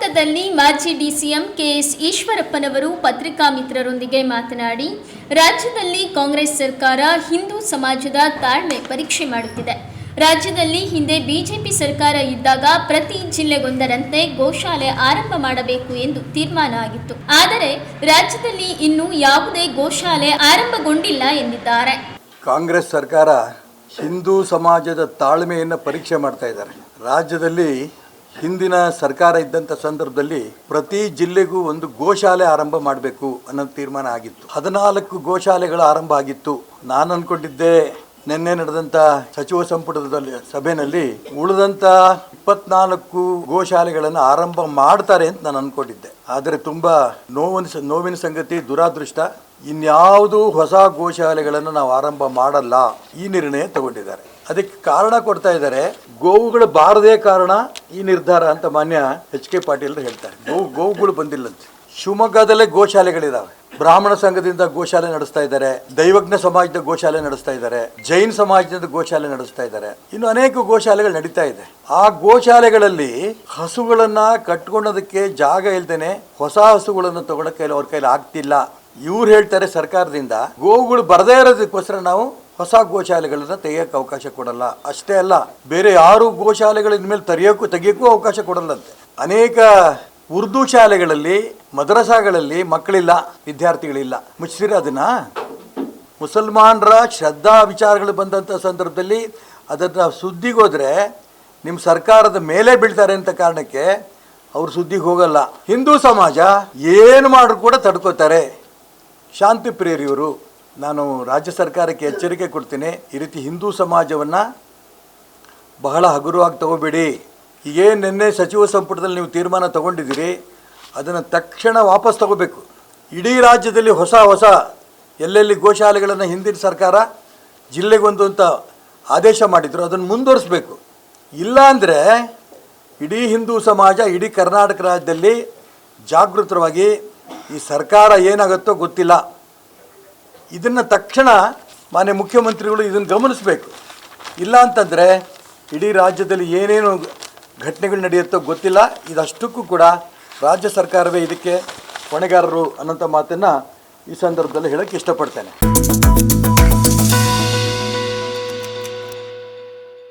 ನಗರದಲ್ಲಿ ಮಾಜಿ DCM KS ಈಶ್ವರಪ್ಪನವರು ಪತ್ರಿಕಾ ಮಿತ್ರರೊಂದಿಗೆ ಮಾತನಾಡಿ, ರಾಜ್ಯದಲ್ಲಿ ಕಾಂಗ್ರೆಸ್ ಸರ್ಕಾರ ಹಿಂದೂ ಸಮಾಜದ ತಾಳ್ಮೆ ಪರೀಕ್ಷೆ ಮಾಡುತ್ತಿದೆ. ರಾಜ್ಯದಲ್ಲಿ ಹಿಂದೆ ಬಿಜೆಪಿ ಸರ್ಕಾರ ಇದ್ದಾಗ ಪ್ರತಿ ಜಿಲ್ಲೆಗೊಂದರಂತೆ ಗೋಶಾಲೆ ಆರಂಭ ಮಾಡಬೇಕು ಎಂದು ತೀರ್ಮಾನ ಆಗಿತ್ತು. ಆದರೆ, ರಾಜ್ಯದಲ್ಲಿ ಇನ್ನೂ ಯಾವುದೇ ಗೋಶಾಲೆ ಆರಂಭಗೊಂಡಿಲ್ಲ ಎಂದಿದ್ದಾರೆ. ಕಾಂಗ್ರೆಸ್ ಸರ್ಕಾರ ಹಿಂದೂ ಸಮಾಜದ ತಾಳ್ಮೆಯನ್ನು ಪರೀಕ್ಷೆ ಮಾಡ್ತಾ ಇದ್ದಾರೆ. ರಾಜ್ಯದಲ್ಲಿ ಹಿಂದಿನ ಸರ್ಕಾರ ಇದ್ದಂಥ ಸಂದರ್ಭದಲ್ಲಿ ಪ್ರತಿ ಜಿಲ್ಲೆಗೂ ಒಂದು ಗೋಶಾಲೆ ಆರಂಭ ಮಾಡಬೇಕು ಅನ್ನೋ ತೀರ್ಮಾನ ಆಗಿತ್ತು. ಹದಿನಾಲ್ಕು ಗೋಶಾಲೆಗಳು ಆರಂಭ ಆಗಿತ್ತು. ನಾನು ಅನ್ಕೊಂಡಿದ್ದೆ ನಿನ್ನೆ ನಡೆದಂಥ ಸಚಿವ ಸಂಪುಟದಲ್ಲಿ ಸಭೆಯಲ್ಲಿ ಉಳಿದಂಥ ಇಪ್ಪತ್ನಾಲ್ಕು ಗೋಶಾಲೆಗಳನ್ನು ಆರಂಭ ಮಾಡ್ತಾರೆ ಅಂತ ನಾನು ಅನ್ಕೊಂಡಿದ್ದೆ. ಆದರೆ ತುಂಬಾ ನೋವಿನ ನೋವಿನ ಸಂಗತಿ ದುರಾದೃಷ್ಟ. ಇನ್ಯಾವುದೂ ಹೊಸ ಗೋಶಾಲೆಗಳನ್ನು ನಾವು ಆರಂಭ ಮಾಡಲ್ಲ ಈ ನಿರ್ಣಯ ತಗೊಂಡಿದ್ದಾರೆ. ಅದಕ್ಕೆ ಕಾರಣ ಕೊಡ್ತಾ ಇದ್ದಾರೆ. ಗೋವುಗಳು ಬಾರದೇ ಕಾರಣ ಈ ನಿರ್ಧಾರ ಅಂತ ಮಾನ್ಯ ಎಚ್ ಕೆ ಪಾಟೀಲ್ ಹೇಳ್ತಾರೆ. ಗೋವು, ಗೋವುಗಳು ಬಂದಿಲ್ಲಂತೆ. ಶಿವಮೊಗ್ಗದಲ್ಲೇ ಗೋಶಾಲೆಗಳಿದ್ದಾವೆ ಬ್ರಾಹ್ಮಣ ಸಂಘದಿಂದ ಗೋಶಾಲೆ ನಡೆಸ್ತಾ ಇದ್ದಾರೆ. ದೈವಜ್ಞ ಸಮಾಜದ ಗೋಶಾಲೆ ನಡೆಸ್ತಾ ಇದ್ದಾರೆ. ಜೈನ್ ಸಮಾಜದ ಗೋಶಾಲೆ ನಡೆಸ್ತಾ ಇದ್ದಾರೆ. ಇನ್ನು ಅನೇಕ ಗೋಶಾಲೆಗಳು ನಡೀತಾ ಇದೆ. ಆ ಗೋಶಾಲೆಗಳಲ್ಲಿ ಹಸುಗಳನ್ನ ಕಟ್ಕೊಳ್ಳೋದಕ್ಕೆ ಜಾಗ ಇಲ್ದೇನೆ ಹೊಸ ಹಸುಗಳನ್ನು ತಗೊಳಕ್ಕೆ ಅವ್ರ ಕೈಲಿ ಆಗ್ತಿಲ್ಲ. ಇವ್ರು ಹೇಳ್ತಾರೆ ಸರ್ಕಾರದಿಂದ, ಗೋವುಗಳು ಬರದೇ ಇರೋದಕ್ಕೋಸ್ಕರ ನಾವು ಹೊಸ ಗೋಶಾಲೆಗಳನ್ನ ತೆಗಿಯಕ್ಕೆ ಅವಕಾಶ ಕೊಡಲ್ಲ. ಅಷ್ಟೇ ಅಲ್ಲ, ಬೇರೆ ಯಾರು ಗೋಶಾಲೆಗಳು ಇನ್ಮೇಲೆ ತೆರೆಯೋಕ್ಕೂ ತೆಗಿಯೋಕ್ಕೂ ಅವಕಾಶ ಕೊಡಲ್ಲಂತೆ. ಅನೇಕ ಉರ್ದು ಶಾಲೆಗಳಲ್ಲಿ, ಮದ್ರಸಾಗಳಲ್ಲಿ ಮಕ್ಕಳಿಲ್ಲ, ವಿದ್ಯಾರ್ಥಿಗಳಿಲ್ಲ. ಮುಚ್ಚಿರ ಅದನ್ನ ಮುಸಲ್ಮಾನರ ಶ್ರದ್ಧಾ ವಿಚಾರಗಳು ಬಂದಂಥ ಸಂದರ್ಭದಲ್ಲಿ ಅದನ್ನು ಸುದ್ದಿಗೋದ್ರೆ ನಿಮ್ಮ ಸರ್ಕಾರದ ಮೇಲೆ ಬೀಳ್ತಾರೆ ಅಂತ ಕಾರಣಕ್ಕೆ ಅವ್ರು ಸುದ್ದಿಗೆ ಹೋಗಲ್ಲ. ಹಿಂದೂ ಸಮಾಜ ಏನು ಮಾಡ್ರು ಕೂಡ ತಡ್ಕೋತಾರೆ. ಶಾಂತಿ ಪ್ರೇರಿಯವರು ನಾನು ರಾಜ್ಯ ಸರ್ಕಾರಕ್ಕೆ ಎಚ್ಚರಿಕೆ ಕೊಡ್ತೀನಿ. ಈ ರೀತಿ ಹಿಂದೂ ಸಮಾಜವನ್ನು ಬಹಳ ಹಗುರವಾಗಿ ತಗೋಬೇಡಿ. ಈಗೇನು ನಿನ್ನೆ ಸಚಿವ ಸಂಪುಟದಲ್ಲಿ ನೀವು ತೀರ್ಮಾನ ತಗೊಂಡಿದ್ದೀರಿ. ಅದನ್ನು ತಕ್ಷಣ ವಾಪಸ್ ತಗೋಬೇಕು. ಇಡೀ ರಾಜ್ಯದಲ್ಲಿ ಹೊಸ ಹೊಸ ಎಲ್ಲೆಲ್ಲಿ ಗೋಶಾಲೆಗಳನ್ನು ಹಿಂದಿನ ಸರ್ಕಾರ ಜಿಲ್ಲೆಗೊಂದು ಅಂತ ಆದೇಶ ಮಾಡಿದ್ರು, ಅದನ್ನು ಮುಂದುವರಿಸ್ಬೇಕು. ಇಲ್ಲ ಅಂದರೆ ಇಡೀ ಹಿಂದೂ ಸಮಾಜ, ಇಡೀ ಕರ್ನಾಟಕ ರಾಜ್ಯದಲ್ಲಿ ಜಾಗೃತವಾಗಿ ಈ ಸರ್ಕಾರ ಏನಾಗುತ್ತೋ ಗೊತ್ತಿಲ್ಲ. ಇದನ್ನು ತಕ್ಷಣ ಮಾನ್ಯ ಮುಖ್ಯಮಂತ್ರಿಗಳು ಇದನ್ನು ಗಮನಿಸಬೇಕು. ಇಲ್ಲ ಅಂತಂದರೆ ಇಡೀ ರಾಜ್ಯದಲ್ಲಿ ಏನೇನು ಘಟನೆಗಳು ನಡೆಯುತ್ತೋ ಗೊತ್ತಿಲ್ಲ. ಇದಷ್ಟಕ್ಕೂ ಕೂಡ ರಾಜ್ಯ ಸರ್ಕಾರವೇ ಇದಕ್ಕೆ ಹೊಣೆಗಾರರು ಅನ್ನೋಂಥ ಮಾತನ್ನು ಈ ಸಂದರ್ಭದಲ್ಲಿ ಹೇಳೋಕ್ಕೆ ಇಷ್ಟಪಡ್ತೇನೆ.